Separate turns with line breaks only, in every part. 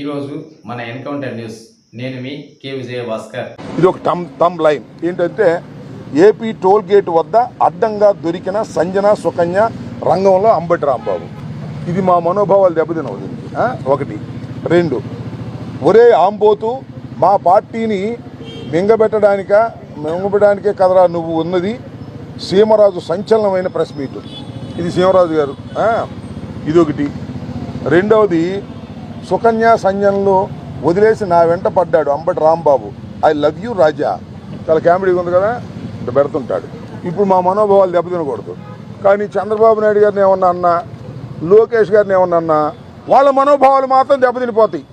ఈరోజు మన encounter news. నేను మీ కే విజయ భాస్కర్
ఇది ఒక టమ్ టమ్ లైన్. ఏంటంటే ఏపీ టోల్ గేట్ వద్ద అడ్డంగా దొరికిన సంజన సుకన్య రంగంలో అంబటి రాంబాబు. ఇది మా మనోభావాలు దెబ్బతినవు దీనికి. ఒకటి. రెండు. ఒరే ఆంబోతు మా పార్టీని మింగబెట్టడానిక మింగబెట్టడానికే కదరా నువ్వు ఉన్నది? సీమరాజు సంచలనమైన ప్రెస్ మీట్. ఇది సీమరాజు గారు. ఇది ఒకటి రెండవది సుకన్య సంజనలో వదిలేసి నా వెంట పడ్డాడు Ambati Rambabu. I love you Raja. చాలా కామెడీగా ఉంది కదా? పెడుతుంటాడు. ఇప్పుడు మా మనోభావాలు దెబ్బతినకూడదు. కానీ చంద్రబాబు నాయుడు గారిని ఏమన్నా అన్నా లోకేష్ గారిని ఏమన్నా అన్నా వాళ్ళ మనోభావాలు మాత్రం దెబ్బతినిపోతాయి.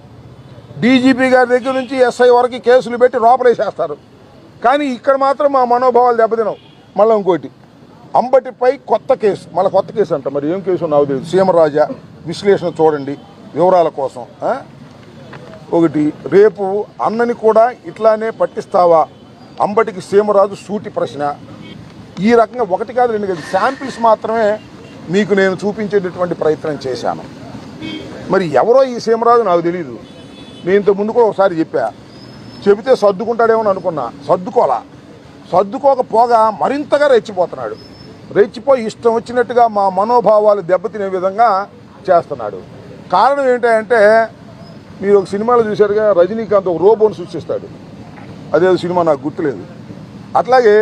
డీజీపీ గారి దగ్గర నుంచి ఎస్ఐ వరకు కేసులు పెట్టి లోపలేసేస్తారు కానీ ఇక్కడ మాత్రం మా మనోభావాలు దెబ్బతినవు. మళ్ళీ ఇంకోటి అంబటిపై కొత్త కేసు మళ్ళీ కొత్త కేసు అంట. మరి ఏం కేసు నాకు తెలియదు సీమరాజా విశ్లేషణ చూడండి. వివరాల కోసం ఒకటి రేపు అన్నని కూడా ఇట్లానే పట్టిస్తావా? అంబటికి సీమరాజు సూటి ప్రశ్న. ఈ రకంగా ఒకటి కాదు రెండు కాదు శాంపిల్స్ మాత్రమే మీకు నేను చూపించేటటువంటి ప్రయత్నం చేశాను. మరి ఎవరో ఈ సీమరాజు నాకు తెలియదు నేను ఇంత ముందు కూడా ఒకసారి చెప్పా. చెబితే సర్దుకుంటాడేమో అని అనుకున్నా. సర్దుకోలా సర్దుకోకపోగా మరింతగా రెచ్చిపోతున్నాడు. రెచ్చిపోయి ఇష్టం వచ్చినట్టుగా మా మనోభావాలు దెబ్బతినే విధంగా చేస్తున్నాడు. కారణం ఏంటంటే మీరు ఒక సినిమాలో చూశారుగా రజనీకాంత్ ఒక రోబోని సృష్టిస్తాడు అదేదో సినిమా నాకు గుర్తులేదు. అట్లాగే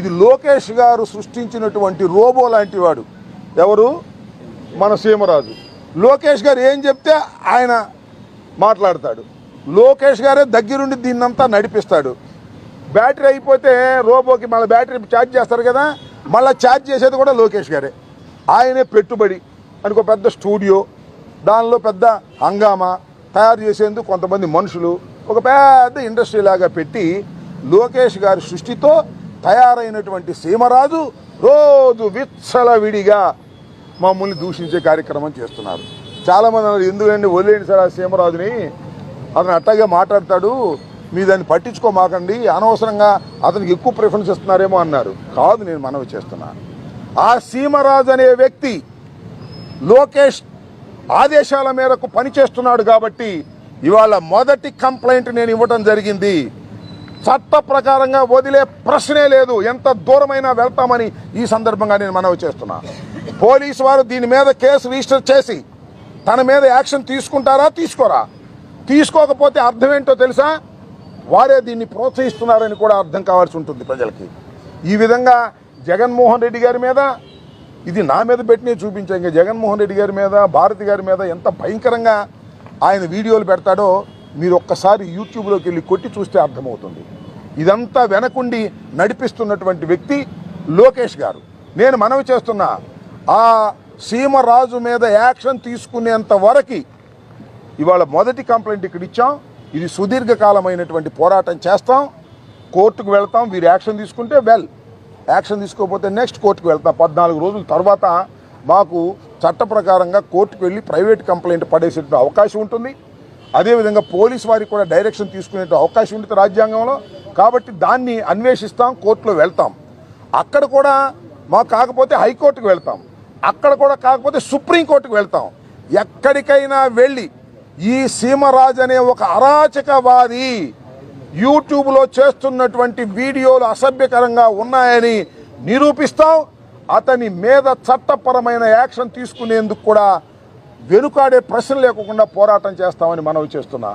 ఇది లోకేష్ గారు సృష్టించినటువంటి రోబో లాంటి వాడు. ఎవరు? మన సీమరాజు. లోకేష్ గారు ఏం చెప్తే ఆయన మాట్లాడతాడు. లోకేష్ గారే దగ్గరుండి దీన్నంతా నడిపిస్తాడు. బ్యాటరీ అయిపోతే రోబోకి మళ్ళీ బ్యాటరీ ఛార్జ్ చేస్తారు కదా మళ్ళీ ఛార్జ్ చేసేది కూడా లోకేష్ గారే. ఆయనే పెట్టుబడి అని ఒక పెద్ద స్టూడియో. దానిలో పెద్ద హంగామా తయారు చేసేందుకు కొంతమంది మనుషులు ఒక పెద్ద ఇండస్ట్రీ లాగా పెట్టి లోకేష్ గారి సృష్టితో తయారైనటువంటి సీమరాజు రోజు విచ్చలవిడిగా మమ్మల్ని దూషించే కార్యక్రమం చేస్తున్నారు. చాలామంది అన్నారు ఎందుకండి వదిలేండి సార్ ఆ సీమరాజుని? అతను అట్టగా మాట్లాడతాడు మీ దాన్ని పట్టించుకోమాకండి అనవసరంగా అతనికి ఎక్కువ ప్రిఫరెన్స్ ఇస్తున్నారేమో అన్నారు. కాదు నేను మనవి చేస్తున్నాను ఆ సీమరాజు అనే వ్యక్తి లోకేష్ ఆదేశాల మేరకు పనిచేస్తున్నాడు కాబట్టి ఇవాళ మొదటి కంప్లైంట్ నేను ఇవ్వటం జరిగింది. చట్ట ప్రకారంగా వదిలే ప్రశ్నే లేదు. ఎంత దూరమైనా వెళ్తామని ఈ సందర్భంగా నేను మనవి చేస్తున్నా. పోలీసు వారు దీని మీద కేసు రిజిస్టర్ చేసి తన మీద యాక్షన్ తీసుకుంటారా తీసుకోరా? తీసుకోకపోతే అర్థం ఏంటో తెలుసా? వారే దీన్ని ప్రోత్సహిస్తున్నారని కూడా అర్థం కావాల్సి ఉంటుంది ప్రజలకి. ఈ విధంగా జగన్మోహన్ రెడ్డి గారి మీద ఇది నా మీద పెట్టినే చూపించా. ఇంకా జగన్మోహన్ రెడ్డి గారి మీద భారతి గారి మీద ఎంత భయంకరంగా ఆయన వీడియోలు పెడతాడో మీరు ఒక్కసారి యూట్యూబ్లోకి వెళ్ళి కొట్టి చూస్తే అర్థమవుతుంది. ఇదంతా వెనకుండి నడిపిస్తున్నటువంటి వ్యక్తి లోకేష్ గారు. నేను మనవి చేస్తున్నా ఆ సీమరాజు మీద యాక్షన్ తీసుకునేంత వరకు ఇవాళ మొదటి కంప్లైంట్ ఇక్కడ ఇచ్చాం. ఇది సుదీర్ఘకాలమైనటువంటి పోరాటం చేస్తాం. కోర్టుకు వెళ్తాం. వీరు యాక్షన్ తీసుకుంటే వెల్. యాక్షన్ తీసుకోకపోతే నెక్స్ట్ కోర్టుకు వెళ్తాం పద్నాలుగు రోజుల తర్వాత మాకు చట్ట ప్రకారంగా కోర్టుకు వెళ్ళి ప్రైవేట్ కంప్లైంట్ పడేసే అవకాశం ఉంటుంది. అదేవిధంగా పోలీస్ వారికి కూడా డైరెక్షన్ తీసుకునే అవకాశం ఉంటుంది రాజ్యాంగంలో. కాబట్టి దాన్ని అన్వేషిస్తాం కోర్టులో వెళ్తాం. అక్కడ కూడా మాకు కాకపోతే హైకోర్టుకు వెళ్తాం. అక్కడ కూడా కాకపోతే సుప్రీంకోర్టుకు వెళ్తాం. ఎక్కడికైనా వెళ్ళి ఈ సీమరాజ్ అనే ఒక అరాచకవాది యూట్యూబ్లో చేస్తున్నటువంటి వీడియోలు అసభ్యకరంగా ఉన్నాయని నిరూపిస్తాం. అతని మీద చట్టపరమైన యాక్షన్ తీసుకునేందుకు కూడా వెనుకాడే ప్రశ్న లేకుండా పోరాటం చేస్తామని మనవి చేస్తున్నా.